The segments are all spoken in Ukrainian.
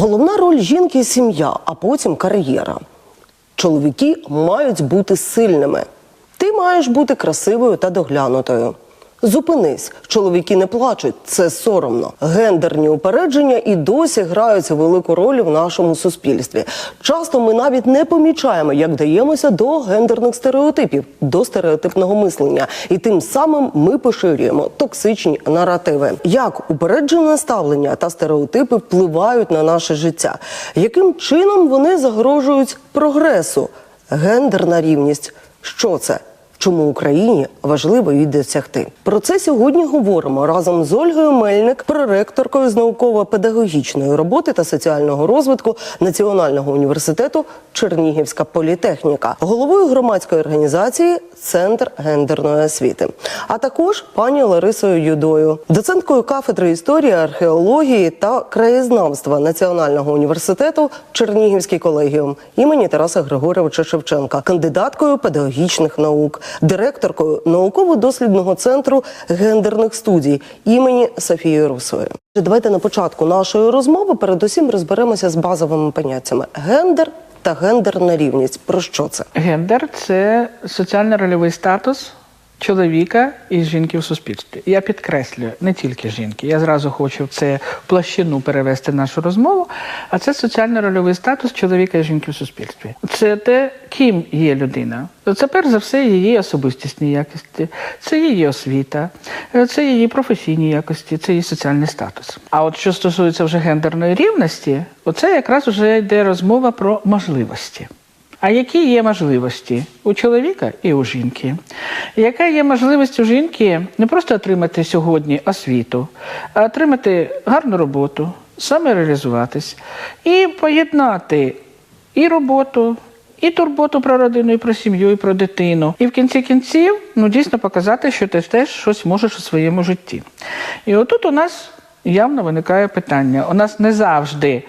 Головна роль жінки сім'я, а потім кар'єра. Чоловіки мають бути сильними. Ти маєш бути красивою та доглянутою. Зупинись, чоловіки не плачуть, це соромно. Гендерні упередження і досі грають велику роль в нашому суспільстві. Часто ми навіть не помічаємо, як даємося до гендерних стереотипів, до стереотипного мислення, і тим самим ми поширюємо токсичні наративи. Як упереджене ставлення та стереотипи впливають на наше життя? Яким чином вони загрожують прогресу? Гендерна рівність. Що це? Чому Україні важливо її досягти? Про це сьогодні говоримо разом з Ольгою Мельник, проректоркою з науково-педагогічної роботи та соціального розвитку Національного університету Чернігівська політехніка, головою громадської організації Центр гендерної освіти, а також пані Ларисою Юдою, доценткою кафедри історії, археології та краєзнавства Національного університету Чернігівський колегіум імені Тараса Григоровича Шевченка, кандидаткою педагогічних наук, директоркою науково-дослідного центру гендерних студій імені Софії Русової. Давайте на початку нашої розмови передусім розберемося з базовими поняттями гендер та гендерна рівність. Про що це? Гендер це соціально-рольовий статус чоловіка і жінки в суспільстві. Я підкреслюю не тільки жінки. Я зразу хочу в це площину перевести нашу розмову. А це соціально-рольовий статус чоловіка і жінки в суспільстві. Це те, ким є людина. Це перш за все її особистісні якості, це її освіта, це її професійні якості, це її соціальний статус. А от що стосується вже гендерної рівності, оце якраз вже йде розмова про можливості. А які є можливості у чоловіка і у жінки? Яка є можливість у жінки не просто отримати сьогодні освіту, а отримати гарну роботу, самореалізуватись і поєднати і роботу, і турботу про родину, і про сім'ю, і про дитину. І в кінці кінців ну, дійсно показати, що ти теж щось можеш у своєму житті. І отут у нас явно виникає питання. У нас не завжди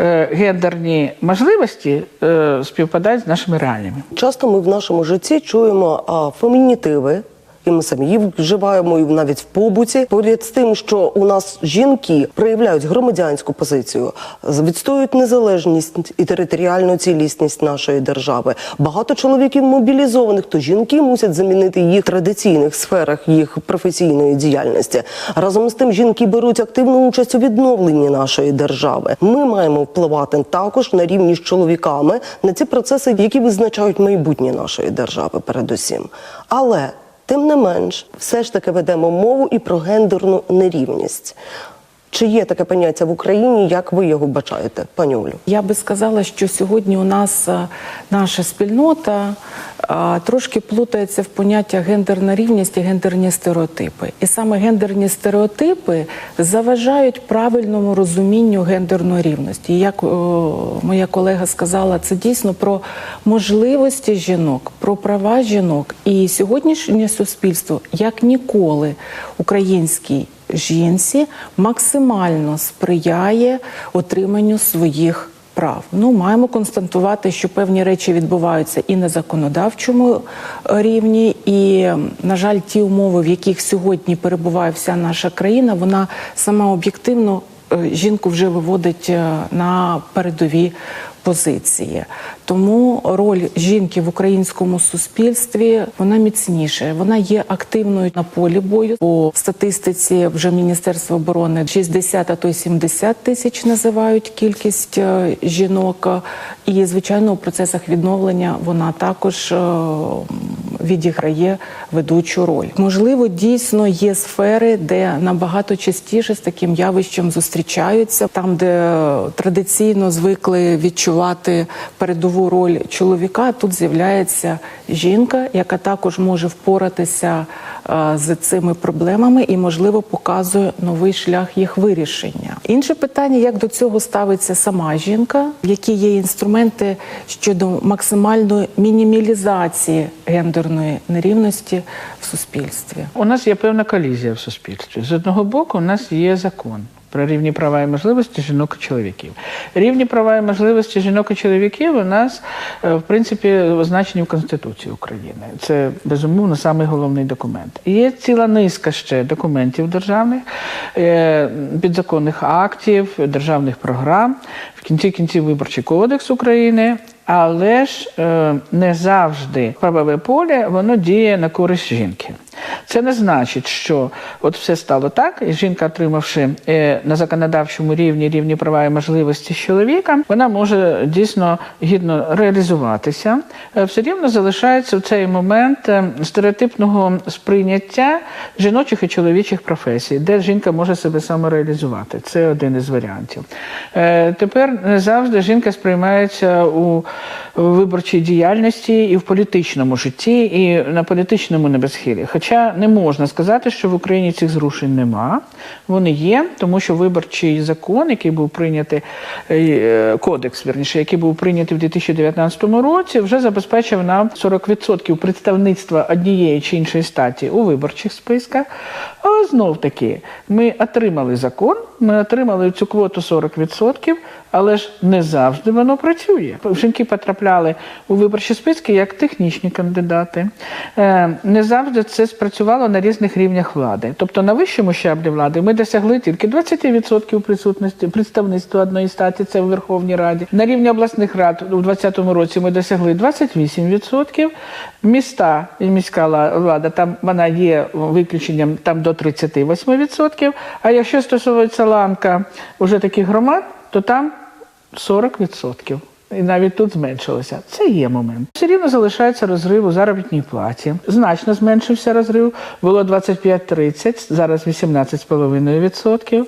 е, гендерні можливості е, співпадають з нашими реаліями. Часто ми в нашому житті чуємо а, фемінітиви. І ми самі їх вживаємо і навіть в побуті. Поряд з тим, що у нас жінки проявляють громадянську позицію, відстоюють незалежність і територіальну цілісність нашої держави. Багато чоловіків мобілізованих, то жінки мусять замінити їх в традиційних сферах їх професійної діяльності. Разом з тим, жінки беруть активну участь у відновленні нашої держави. Ми маємо впливати також на рівні з чоловіками на ці процеси, які визначають майбутнє нашої держави, передусім. Але Тим не менш, все ж таки ведемо мову і про гендерну нерівність. Чи є таке поняття в Україні, як ви його бачаєте, пані Олю? Я би сказала, що сьогодні у нас е, наша спільнота е, трошки плутається в поняття гендерна рівність і гендерні стереотипи. І саме гендерні стереотипи заважають правильному розумінню гендерної рівності. І як о, моя колега сказала, це дійсно про можливості жінок, про права жінок. І сьогоднішнє суспільство, як ніколи, український жінці максимально сприяє отриманню своїх прав. Ну, маємо констатувати, що певні речі відбуваються і на законодавчому рівні, і, на жаль, ті умови, в яких сьогодні перебуває вся наша країна, вона сама об'єктивно жінку вже виводить е, на передові позиції. Тому роль жінки в українському суспільстві вона міцніша. Вона є активною на полі бою. По статистиці вже Міністерства оборони 60, а то й 70 тисяч називають кількість е, жінок. І звичайно, у процесах відновлення вона також е, відіграє ведучу роль. Можливо, дійсно є сфери, де набагато частіше з таким явищем зустрічаються, там, де традиційно звикли відчувати передову роль чоловіка. Тут з'являється жінка, яка також може впоратися з цими проблемами і, можливо, показує новий шлях їх вирішення. Інше питання: як до цього ставиться сама жінка, які є інструменти щодо максимальної мінімілізації гендерної нерівності в суспільстві. У нас є певна колізія в суспільстві. З одного боку, у нас є закон. Про рівні права і можливості жінок і чоловіків. Рівні права і можливості жінок і чоловіків у нас, е, в принципі, означені в Конституції України. Це безумовно самий головний документ. І є ціла низка ще документів державних, е, підзаконних актів, державних програм, в кінці кінців Виборчий кодекс України. Але ж е, не завжди правове поле воно діє на користь жінки. Це не значить, що от все стало так, і жінка, отримавши е, на законодавчому рівні рівні права і можливості з чоловіком, вона може дійсно гідно реалізуватися. Е, Все рівно залишається в цей момент е, стереотипного сприйняття жіночих і чоловічих професій, де жінка може себе самореалізувати. Це один із варіантів. Тепер не завжди жінка сприймається у виборчій діяльності і в політичному житті, і на політичному небосхилі. Хоча не можна сказати, що в Україні цих зрушень нема. Вони є, тому що виборчий закон, який був прийнятий, е, кодекс, верніше, який був прийнятий в 2019 році, вже забезпечив нам 40% представництва однієї чи іншої статі у виборчих списках. Знов таки ми отримали закон, ми отримали цю квоту 40%, але ж не завжди воно працює. Жінки потрапляли у виборчі списки як технічні кандидати. Е, Не завжди це спрацювало на різних рівнях влади. Тобто на вищому щаблі влади ми досягли тільки 20% присутності представництва одної статі, це в Верховній Раді. На рівні обласних рад у 2020 році ми досягли 28%. Міста і міська влада там вона є виключенням там до 38%. А якщо стосується ланка уже таких громад, то там 40%. І навіть тут зменшилося. Це є момент. Все рівно залишається розрив у заробітній платі. Значно зменшився розрив. Було 25-30, зараз 18,5%.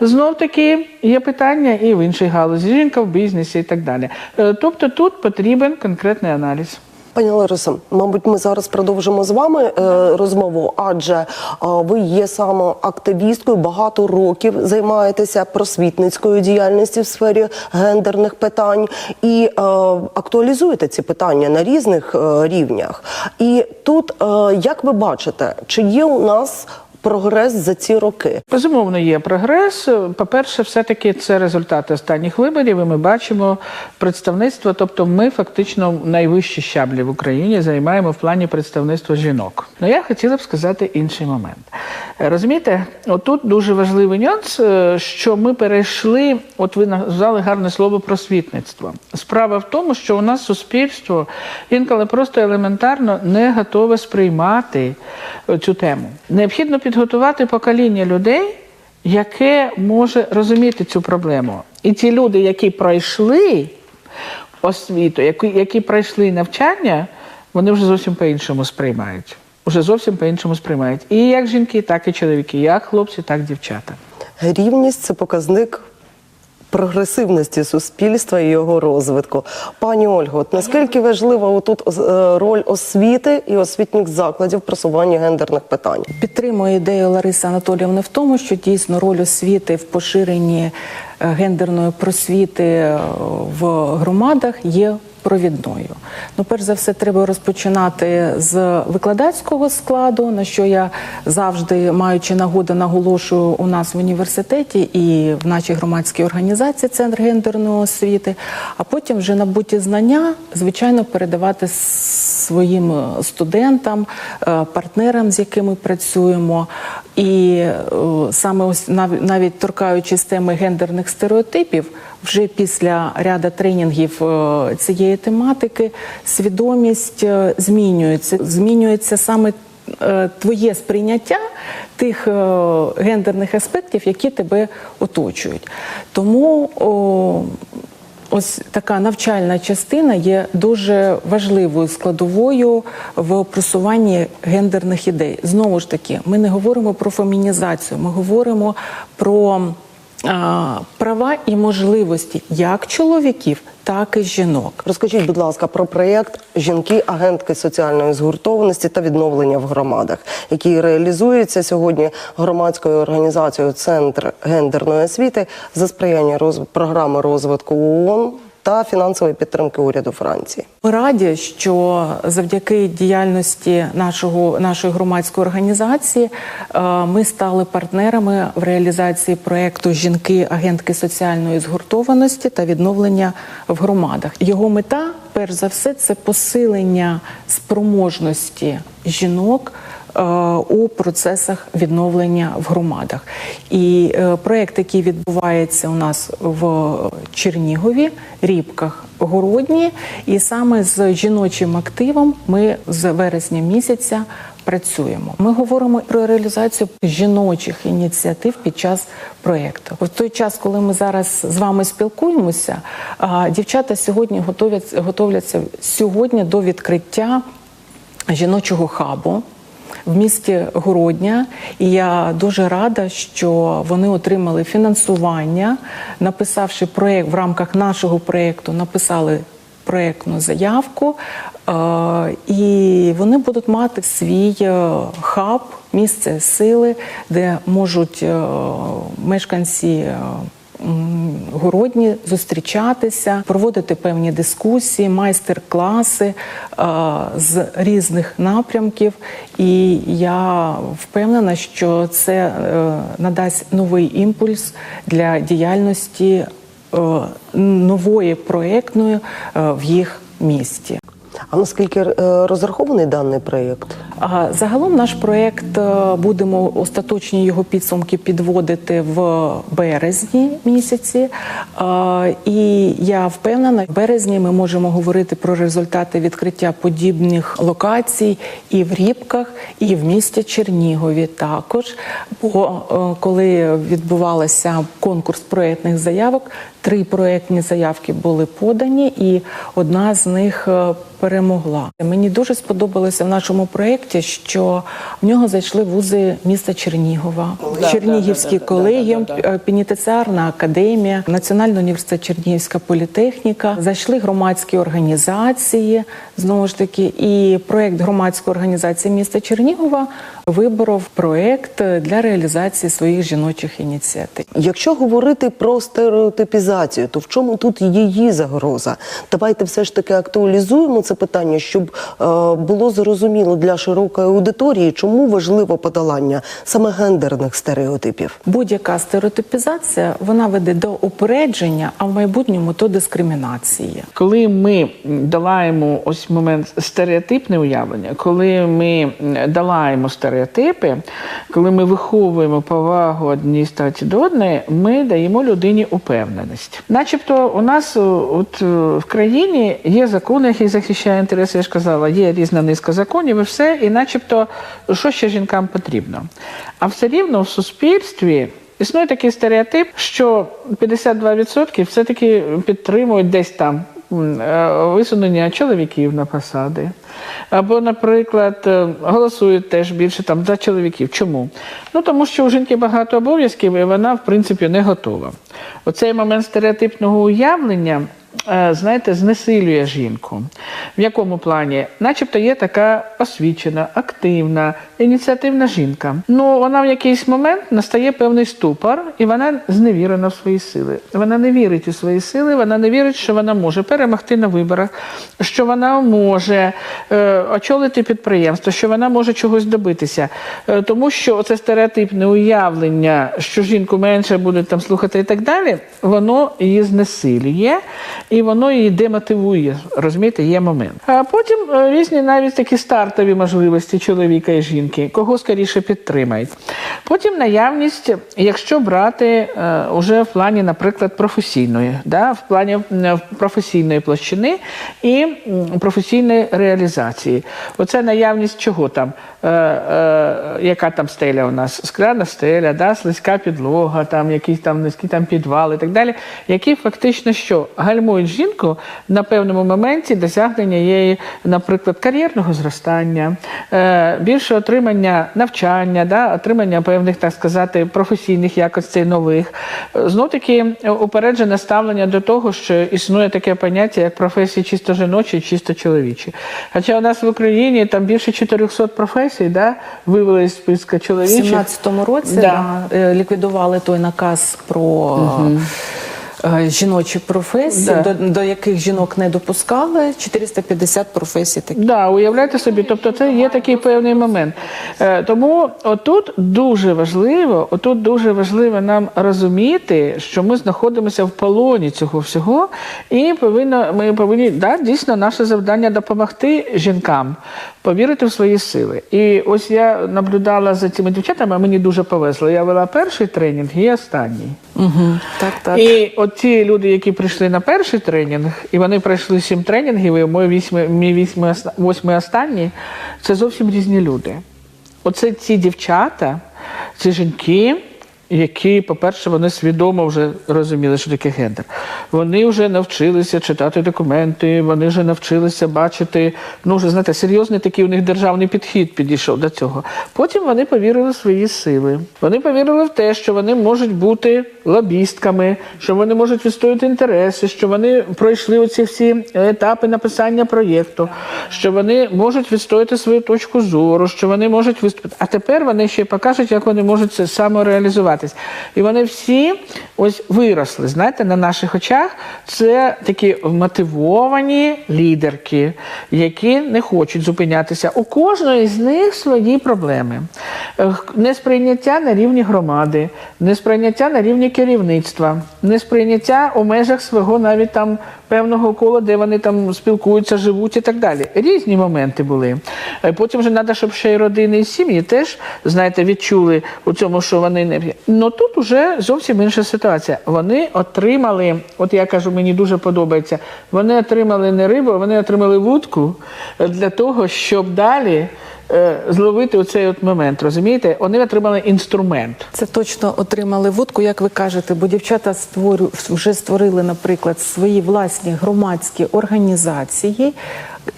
Знов таки є питання і в іншій галузі. Жінка в бізнесі і так далі. Е, Тобто тут потрібен конкретний аналіз. Пані Ларисо, мабуть, ми зараз продовжимо з вами е, розмову, адже е, ви є саме активісткою, багато років займаєтеся просвітницькою діяльністю в сфері гендерних питань і е, актуалізуєте ці питання на різних е, рівнях. І тут, е, як ви бачите, чи є у нас прогрес за ці роки? Безумовно, є прогрес. По-перше, все-таки це результати останніх виборів. І ми бачимо представництво. Тобто, ми фактично найвищі щаблі в Україні займаємо в плані представництва жінок. Ну я хотіла б сказати інший момент. Розумієте, отут дуже важливий нюанс, е, що ми перейшли. От ви назвали гарне слово просвітництво. Справа в тому, що у нас суспільство інколи просто елементарно не готове сприймати цю тему. Необхідно підготувати покоління людей, яке може розуміти цю проблему. І ті люди, які пройшли освіту, які, які пройшли навчання, вони вже зовсім по-іншому сприймають. Уже зовсім по-іншому сприймають. І як жінки, так і чоловіки, як хлопці, так і дівчата. Рівність це показник прогресивності суспільства і його розвитку. Пані Ольго, от наскільки важлива отут е, роль освіти і освітніх закладів в просуванні гендерних питань? Підтримую ідею Лариси Анатоліївни в тому, що дійсно роль освіти в поширенні е, гендерної просвіти е, в громадах є провідною. Ну, перш за все, треба розпочинати з викладацького складу, на що я завжди, маючи нагоду, наголошую у нас в університеті і в нашій громадській організації Центр гендерної освіти, а потім вже набуті знання, звичайно, передавати своїм е, студентам, е, партнерам, з якими працюємо. І е, саме ось нав- навіть торкаючись теми гендерних стереотипів, вже після ряда тренінгів цієї тематики свідомість змінюється. Змінюється саме твоє сприйняття тих гендерних аспектів, які тебе оточують. Тому Ось така навчальна частина є дуже важливою складовою в просуванні гендерних ідей. Знову ж таки, ми не говоримо про фемінізацію, ми говоримо про права і можливості як чоловіків, так і жінок. Розкажіть, будь ласка, про проєкт Жінки, агентки соціальної згуртованості та відновлення в громадах, який реалізується сьогодні громадською організацією Центр гендерної освіти за сприяння роз... програми розвитку ООН та фінансової підтримки уряду Франції. Ми раді, що завдяки діяльності нашого нашої громадської організації е, ми стали партнерами в реалізації проекту Жінки агентки соціальної згуртованості та відновлення в громадах. Його мета, перш за все, це посилення спроможності жінок. У процесах відновлення в громадах, і е, проект, який відбувається у нас в Чернігові, Рібках, Городні, і саме з жіночим активом ми з вересня місяця працюємо. Ми говоримо про реалізацію жіночих ініціатив під час проєкту. В той час, коли ми зараз з вами спілкуємося, дівчата сьогодні готовляться, готовляться сьогодні до відкриття жіночого хабу. В місті Городня, і я дуже рада, що вони отримали фінансування, написавши проєкт в рамках нашого проєкту, написали проєктну заявку, е, і вони будуть мати свій е, хаб, місце сили, де можуть е, мешканці. Городні зустрічатися, проводити певні дискусії, майстер-класи е, з різних напрямків. І я впевнена, що це е, надасть новий імпульс для діяльності е, нової проєктної в їх місті. А наскільки е, розрахований даний проєкт? Загалом наш проєкт е, будемо остаточні його підсумки підводити в березні місяці. Е, І я впевнена, в березні ми можемо говорити про результати відкриття подібних локацій і в Рібках, і в місті Чернігові також. Бо коли відбувався конкурс проєктних заявок, три проєктні заявки були подані, і одна з них перемогла. Мені дуже сподобалося в нашому проєкті, що в нього зайшли вузи міста Чернігова, Чернігівський колегіум, да. пенітенціарна академія, Національний університет Чернігівська політехніка. Зайшли громадські організації. Знову ж таки, і проєкт громадської організації міста Чернігова виборов проєкт для реалізації своїх жіночих ініціатив. Якщо говорити про стереотипізацію, то в чому тут її загроза? Давайте все ж таки актуалізуємо це питання, щоб е, було зрозуміло для широкої аудиторії, чому важливо подолання саме гендерних стереотипів. Будь-яка стереотипізація вона веде до упередження, а в майбутньому до дискримінації. Коли ми долаємо ось момент стереотипне уявлення, коли ми долаємо стереотипи, коли ми виховуємо повагу одній статі до одної, ми даємо людині упевненість. Начебто, у нас от е, в країні є закон, який захищає інтереси. Я ж казала, є різна низка законів і все, і начебто, що ще жінкам потрібно. А все рівно в суспільстві. Існує такий стереотип, що 52% все-таки підтримують десь там е, висунення чоловіків на посади. Або, наприклад, е, голосують теж більше там за чоловіків. Чому? Ну тому що у жінки багато обов'язків, і вона, в принципі, не готова. Оцей момент стереотипного уявлення. Е, Знаєте, знесилює жінку. В якому плані? Начебто є така освічена, активна, ініціативна жінка. Ну, вона в якийсь момент настає певний ступор, і вона зневірена в свої сили. Вона не вірить у свої сили, вона не вірить, що вона може перемогти на виборах, що вона може е, очолити підприємство, що вона може чогось добитися. Е, тому що це стереотипне уявлення, що жінку менше будуть там слухати і так далі, воно її знесилює і воно її демотивує. Розумієте, є момент. А потім е, різні навіть такі стартові можливості чоловіка і жінки, кого скоріше підтримають. Потім наявність, якщо брати е, уже в плані, наприклад, професійної, да, в плані професійної площини і професійної реалізації. Оце наявність чого там, е, е, яка там стеля у нас? Скляна стеля, да, слизька підлога, там якісь там низькі там підвали і так далі, які фактично що гальмують жінку на певному моменті досягнення її, наприклад, кар'єрного зростання, е, більше отримання навчання, да, отримання певних, так сказати, професійних якостей нових. Знов таки упереджене ставлення до того, що існує таке поняття, як професії чисто жіночі, чисто чоловічі. Хоча у нас в Україні там більше 400 професій, да, вивели з списка У чоловічих. 2017 році Да. е, ліквідували той наказ про е, жіночі професії, Да. до, до яких жінок не допускали. 450 професій такі. Да, уявляйте собі, тобто це є такий певний момент. Е, тому отут дуже важливо, отут дуже важливо нам розуміти, що ми знаходимося в полоні цього всього, і повинно, ми повинні да, дійсно наше завдання допомогти жінкам повірити в свої сили. І ось я наблюдала за цими дівчатами, мені дуже повезло. Я вела перший тренінг і останній. Угу. Так, так. І от ті люди, які прийшли на перший тренінг, і вони пройшли сім тренінгів, і мій вісьмий, мій вісьмий, восьмий останній, це зовсім різні люди. Оце ці дівчата, ці жінки, які, по-перше, вони свідомо вже розуміли, що таке гендер. Вони вже навчилися читати документи, вони вже навчилися бачити, ну вже знаєте, серйозний такий у них державний підхід підійшов до цього. Потім вони повірили в свої сили. Вони повірили в те, що вони можуть бути лобістками, що вони можуть відстояти інтереси, що вони пройшли оці всі етапи написання проєкту, що вони можуть відстояти свою точку зору, що вони можуть виступити. А тепер вони ще покажуть, як вони можуть це самореалізуватись. І вони всі ось виросли, знаєте, на наших очах. Це такі мотивовані лідерки, які не хочуть зупинятися. У кожної з них свої проблеми. Несприйняття на рівні громади, несприйняття на рівні керівництва, несприйняття у межах свого навіть там певного кола, де вони там спілкуються, живуть і так далі. Різні моменти були. Е, Потім вже треба, щоб ще й родини і сім'ї теж, знаєте, відчули у цьому, що вони не. Ну тут уже зовсім інша ситуація. Вони отримали, от я кажу, мені дуже подобається, вони отримали не рибу, вони отримали вудку для того, щоб далі. Е, Зловити оцей от момент, розумієте? Вони отримали інструмент. Це точно отримали вудку, як ви кажете, бо дівчата створю, вже створили, наприклад, свої власні громадські організації.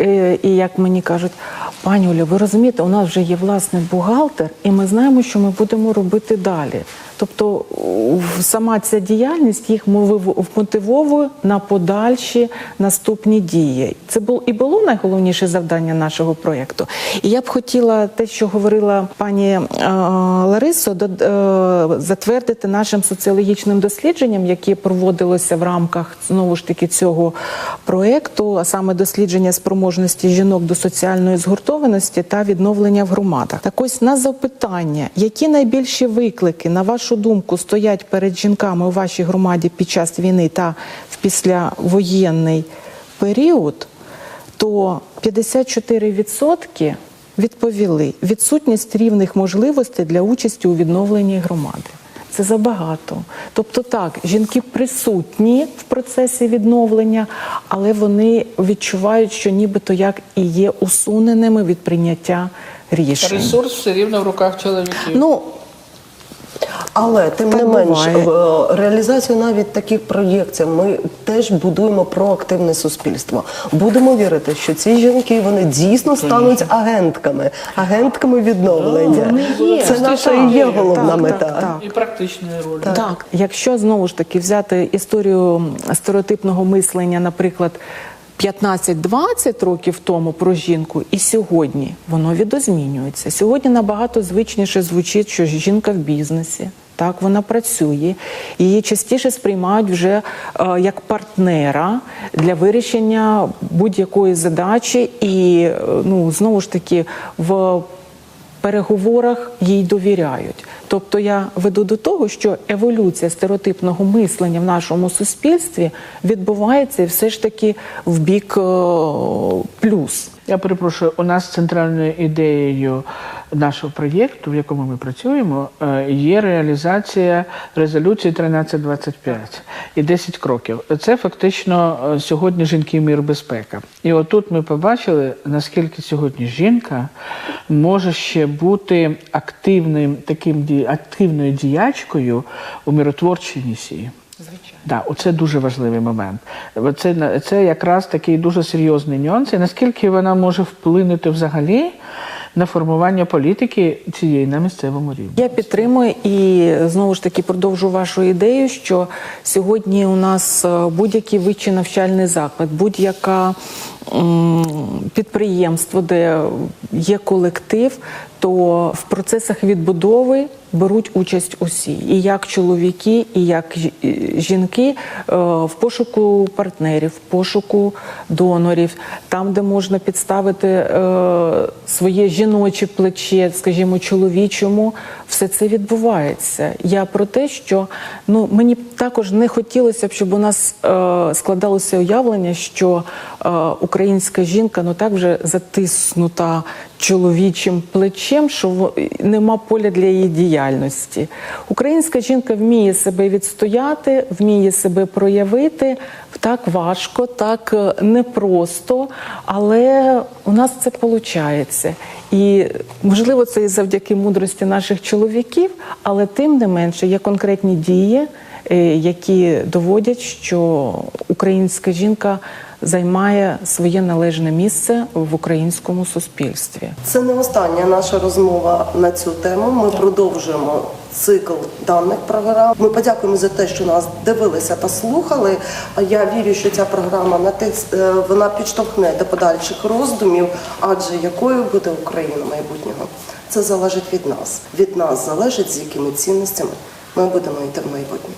Е, І як мені кажуть, пані Оля, ви розумієте, у нас вже є власний бухгалтер, і ми знаємо, що ми будемо робити далі. Тобто сама ця діяльність їх вмотивовує на подальші наступні дії. Це було і було найголовніше завдання нашого проєкту. І я б хотіла те, що говорила пані е, Ларисо, е, затвердити нашим соціологічним дослідженням, яке проводилося в рамках знову ж таки цього проєкту, а саме дослідження спроможності жінок до соціальної згуртованості та відновлення в громадах. Так ось на запитання, які найбільші виклики, на вашу думку, стоять перед жінками у вашій громаді під час війни та в післявоєнний період, то 54% відповіли відсутність рівних можливостей для участі у відновленні громади. Це забагато. Тобто, так, жінки присутні в процесі відновлення, але вони відчувають, що нібито як і є усуненими від прийняття рішень. Ресурс все рівно в руках чоловіків. Ну, Але тим Так не менш, буває. е, реалізацію навіть таких проєктів ми теж будуємо проактивне суспільство. Будемо вірити, що ці жінки вони дійсно стануть агентками, агентками відновлення. Є. Це наша і є головна Так, мета. так, так. І практичної ролі. Так, якщо знову ж таки взяти історію стереотипного мислення, наприклад, 15-20 років тому про жінку, і сьогодні воно відозмінюється. Сьогодні набагато звичніше звучить, що жінка в бізнесі. Так, вона працює, її частіше сприймають вже е, як партнера для вирішення будь-якої задачі, і е, ну знову ж таки в переговорах їй довіряють. Тобто я веду до того, що еволюція стереотипного мислення в нашому суспільстві відбувається все ж таки в бік е, плюс. Я перепрошую, у нас центральною ідеєю нашого проєкту, в якому ми працюємо, е, є реалізація резолюції 1325 і 10 кроків. Це фактично е, сьогодні жінки, мір, безпека. І отут ми побачили, наскільки сьогодні жінка може ще бути активним таким активною діячкою у миротворчій місії. Звичайно. Да, оце дуже важливий момент. Це, це якраз такий дуже серйозний нюанс. І наскільки вона може вплинути взагалі на формування політики цієї на місцевому рівні. Я підтримую і знову ж таки продовжу вашу ідею, що сьогодні у нас е, будь-який вищий навчальний заклад, будь-яка підприємство, де є колектив, то в процесах відбудови беруть участь усі, і як чоловіки, і як жінки е, в пошуку партнерів, в пошуку донорів, там, де можна підставити е, своє жіноче плече, скажімо, чоловічому, все це відбувається. Я про те, що ну мені також не хотілося б, щоб у нас е, складалося уявлення, що українська жінка ну так вже затиснута чоловічим плечем, що нема поля для її діяльності. Українська жінка вміє себе відстояти, вміє себе проявити. Так важко, так е, непросто, але у нас це виходить. І можливо, це і завдяки мудрості наших чоловіків, але тим не менше є конкретні дії, е, які доводять, що українська жінка займає своє належне місце в українському суспільстві. Це не остання наша розмова на цю тему. Ми продовжуємо цикл даних програм. Ми подякуємо за те, що нас дивилися та слухали. А я вірю, що ця програма натис- е, вона підштовхне до подальших роздумів, адже якою буде Україна майбутнього. Це залежить від нас. Від нас залежить, з якими цінностями ми будемо йти в майбутнє.